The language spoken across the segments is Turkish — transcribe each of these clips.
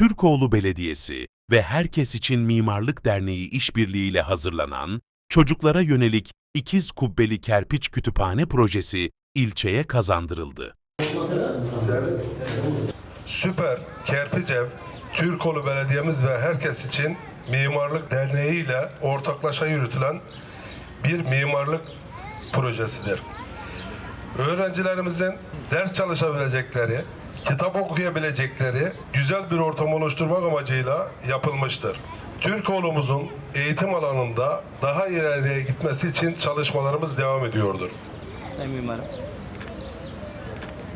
Türkoğlu Belediyesi ve Herkes İçin Mimarlık Derneği işbirliğiyle hazırlanan çocuklara yönelik ikiz kubbeli kerpiç kütüphane projesi ilçeye kazandırıldı. Süper Kerpiç Ev, Türkoğlu Belediyemiz ve herkes için Mimarlık Derneği ile ortaklaşa yürütülen bir mimarlık projesidir. Öğrencilerimizin ders çalışabilecekleri, kitap okuyabilecekleri güzel bir ortam oluşturmak amacıyla yapılmıştır. Türkoğlu'muzun eğitim alanında daha ileriye gitmesi için çalışmalarımız devam ediyordur. Sayın Mimarım.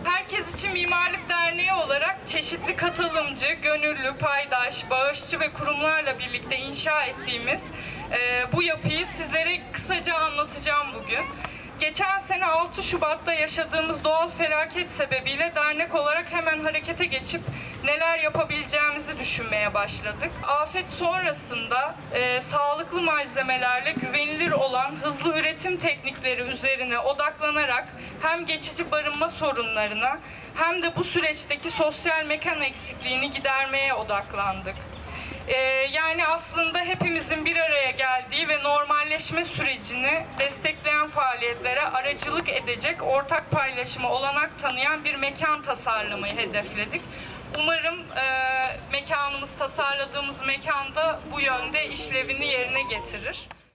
Herkes için Mimarlık Derneği olarak çeşitli katılımcı, gönüllü, paydaş, bağışçı ve kurumlarla birlikte inşa ettiğimiz e, bu yapıyı sizlere kısaca anlatacağım bugün. Geçen sene 6 Şubat'ta yaşadığımız doğal felaket sebebiyle dernek olarak hemen harekete geçip neler yapabileceğimizi düşünmeye başladık. Afet sonrasında e, sağlıklı malzemelerle güvenilir olan hızlı üretim teknikleri üzerine odaklanarak hem geçici barınma sorunlarına hem de bu süreçteki sosyal mekan eksikliğini gidermeye odaklandık. Ee, yani aslında hepimizin bir araya geldiği ve normalleşme sürecini destekleyen faaliyetlere aracılık edecek ortak paylaşımı olanak tanıyan bir mekan tasarlamayı hedefledik. Umarım e, mekanımız tasarladığımız mekanda bu yönde işlevini yerine getirir.